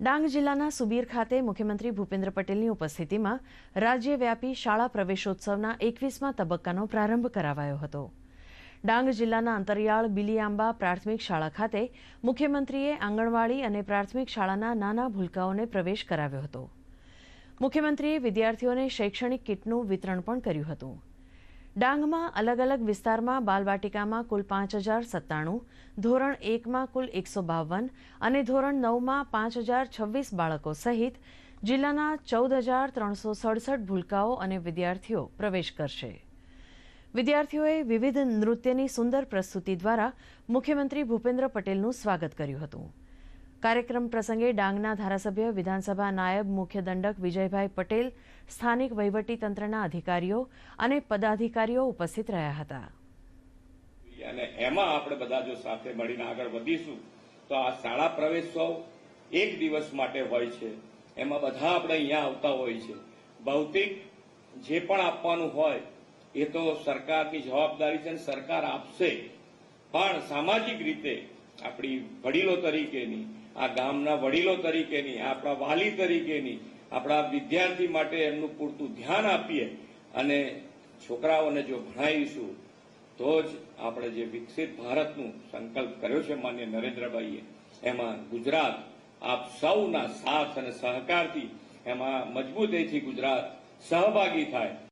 ડાંગ જિલ્લાના સુબીર ખાતે મુખ્યમંત્રી ભૂપેન્દ્ર પટેલની ઉપસ્થિતિમાં રાજ્યવ્યાપી શાળા પ્રવેશોત્સવના એકવીસમા તબક્કાનો પ્રારંભ કરાવાયો હતો. ડાંગ જિલ્લાના અંતરિયાળ બિલીઆંબા પ્રાથમિક શાળા ખાતે મુખ્યમંત્રીએ આંગણવાડી અને પ્રાથમિક શાળાના નાના ભૂલકાઓને પ્રવેશ કરાવ્યો હતો. મુખ્યમંત્રીએ વિદ્યાર્થીઓને શૈક્ષણિક કીટનું વિતરણ પણ કર્યું હતું. ડાંગમાં અલગ અલગ વિસ્તારમાં બાલવાટિકામાં કુલ પાંચ હજાર સત્તાણું, ધોરણ એકમાં કુલ એકસો બાવન અને ધોરણ નવમાં પાંચ હજાર છવ્વીસ બાળકો સહિત જિલ્લાના ચૌદ હજાર ત્રણસો સડસઠ ભૂલકાઓ અને વિદ્યાર્થીઓ પ્રવેશ કરશે. વિદ્યાર્થીઓએ વિવિધ નૃત્યની સુંદર પ્રસ્તુતિ દ્વારા મુખ્યમંત્રી ભૂપેન્દ્ર પટેલનું સ્વાગત કર્યું હતું. કાર્યક્રમ પ્રસંગે ડાંગના ધારાસભ્ય, વિધાનસભા નાયબ મુખ્ય દંડક વિજયભાઈ પટેલ, સ્થાનિક વહીવટીતંત્રના અધિકારીઓ અને પદાધિકારીઓ ઉપસ્થિત રહ્યા હતા. અને એમાં આપણે બધા જો સાથે મળીને આગળ વધીશું, તો આ શાળા પ્રવેશોત્સવ એક દિવસ માટે હોય છે. એમાં બધા આપણે અહીંયા આવતા હોય છે. ભૌતિક જે પણ આપવાનું હોય, એ તો સરકારની જવાબદારી છે અને સરકાર આપશે. પણ સામાજિક રીતે આપણી વડીલો તરીકેની, આ ગામના વડીલો તરીકેની, આપણા વાલી તરીકેની, આપણા વિદ્યાર્થી માટે એમનું પૂરતું ધ્યાન આપીએ અને છોકરાઓને જો ભણાવીશું, તો જ આપણે જે વિકસિત ભારતનું સંકલ્પ કર્યો છે માન્ય નરેન્દ્રભાઈએ, એમાં ગુજરાત આપ સૌના સાથ અને સહકારથી, એમાં મજબૂતીથી ગુજરાત સહભાગી થાય.